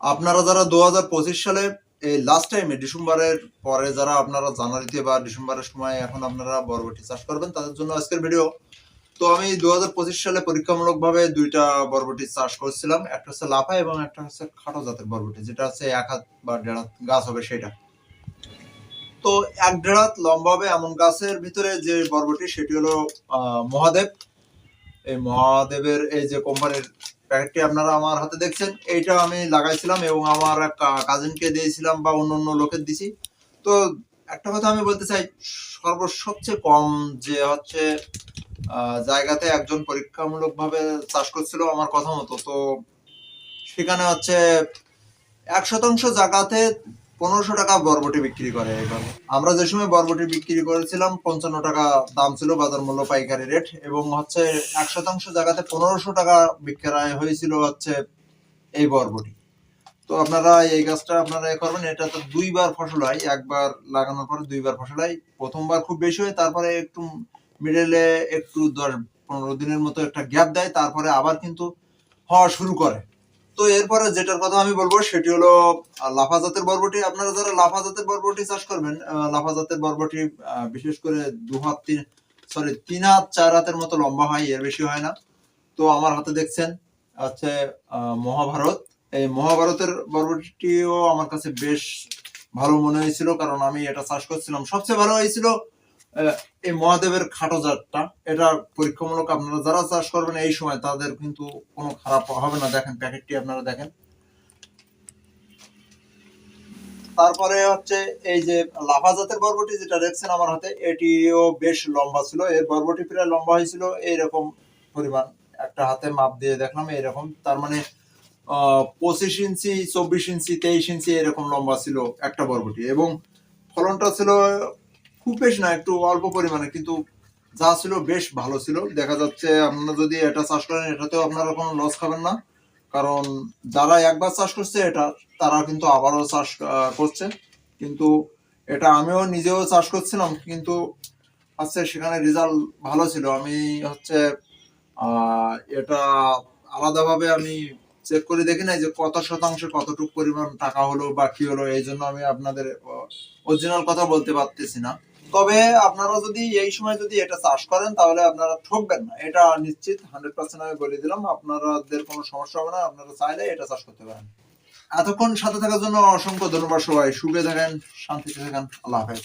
আপনারা যারা দু হাজার পঁচিশ সালে, এই লাস্ট টাইমে ডিসেম্বরের পরে যারা আপনারা জানুয়ারিতে বা ডিসেম্বরের সময় এখন আপনারা বরবটি চাষ করবেন, তাদের জন্য আজকের ভিডিও তো আমি দু হাজার পঁচিশ সালে পরীক্ষামূলকভাবে দুইটা বরবটি চাষ করছিলাম, একটা হচ্ছে লাফা এবং একটা হচ্ছে খাটো জাতের বরবটি, যেটা হচ্ছে এক হাত বা দেড় হাত গাছ হবে সেটা। তো এক দেড় হাত লম্বা হবে এমন গাছের ভিতরে যে বরবটি, সেটি হলো মহাদেব। এই মহাদেবের এই যে কোম্পানির প্যাকেটটি আপনারা আমার হাতে দেখছেন এইটা আমি লাগাইছিলাম এবং আমার কাজিনকে দিয়েছিলাম বা অন্য অন্য লোকের দিছি। তো একটা কথা আমি বলতে চাই সর্ব সবচেয়ে কম যে হচ্ছে জায়গাতে একজন পরীক্ষামূলকভাবে চাষ করছিল আমার কথা মতো, তো সেখানে হচ্ছে এক শতাংশ জায়গাতে পনেরোশো টাকা বরবটি বিক্রি করে এবার। আমরা যে সময় বরবটি বিক্রি করেছিলাম, পঞ্চান্ন টাকা দাম ছিল বাজার মূল্য পাইকারি রেট এবং হচ্ছে এক শতাংশ জায়গাতে পনেরোশো টাকা বিক্রয় হয়েছিল হচ্ছে এই বরবটি। তো আপনারা এই গাছটা আপনারা করবেন, এটা তো দুইবার ফসল হয়, একবার লাগানোর পরে দুইবার ফসল হয়। প্রথমবার খুব বেশি হয়, তারপরে একটু মিডলে একটু দশ পনেরো দিনের মতো একটা গ্যাপ দেয়, তারপরে আবার কিন্তু হওয়া শুরু করে। তো এরপরে যেটার কথা আমি বলব সেটি হলো লাফা জাতের বরবটি। আপনারা যারা লাফা জাতের বরবটি চাষ করবেন লাফা জাতের বরবটি বিশেষ করে দু হাত তিন সরি তিন হাত চার হাতের মতো লম্বা হয় এর বেশি হয় না। তো আমার হাতে দেখছেন আহ, মহাভারত। এই মহাভারতের বরবটিও আমার কাছে বেশ ভালো মনে হয়েছিল কারণ আমি এটা চাষ করছিলাম। সবচেয়ে ভালো হয়েছিল এই মহাদেবের খাটো জাতটা, এটা পরীক্ষামূলক আপনারা যারা চাষ করবেন এই সময়, তাদের কিন্তু কোনো খারাপ হবে না। দেখেন, প্যাকেটটি আপনারা দেখেন। তারপরে হচ্ছে এই যে লাফা জাতের বরবটি যেটা দেখছেন আমার হাতে, এটিও বেশ লম্বা ছিল। এর বরবটি প্রায় লম্বা হয়েছিল, এইরকম পরিমাণ। একটা হাতে মাপ দিয়ে দেখলাম, এইরকম। তার মানে পঁচিশ ইঞ্চি, চব্বিশ ইঞ্চি, তেইশ ইঞ্চি এরকম লম্বা ছিল একটা বরবটি এবং ফলনটা ছিল খুব বেশ না, একটু অল্প পরিমাণে, কিন্তু যা ছিল বেশ ভালো ছিল। দেখা যাচ্ছে আপনারা যদি এটা চাষ করেন, এটাতেও আপনারা কোনো লস খাবেন না। কারণ যারা একবার চাষ করছে, এটা তারা কিন্তু আবারও চাষ করছে। কিন্তু এটা আমিও নিজেও চাষ করছিলাম, কিন্তু হচ্ছে সেখানে রেজাল্ট ভালো ছিল। আমি হচ্ছে এটা আলাদাভাবে আমি চেক করে দেখি নাই যে কত শতাংশে কতটুকু পরিমাণ টাকা হলো বা কি হলো, এই জন্য আমি আপনাদের অরিজিনাল কথা বলতে পারতেছি না। তবে আপনারা যদি এই সময় যদি এটা চাষ করেন, তাহলে আপনারা ঠকবেন না। এটা নিশ্চিত, হান্ড্রেড পার্সেন্ট আমি বলে দিলাম। আপনাদের কোনো সমস্যা হবে না, আপনারা চাইলে এটা চাষ করতে পারেন। এতক্ষণ সাথে থাকার জন্য অসংখ্য ধন্যবাদ সবাই। সুখে থাকেন, শান্তিতে থাকেন। আল্লাহ হাফেজ।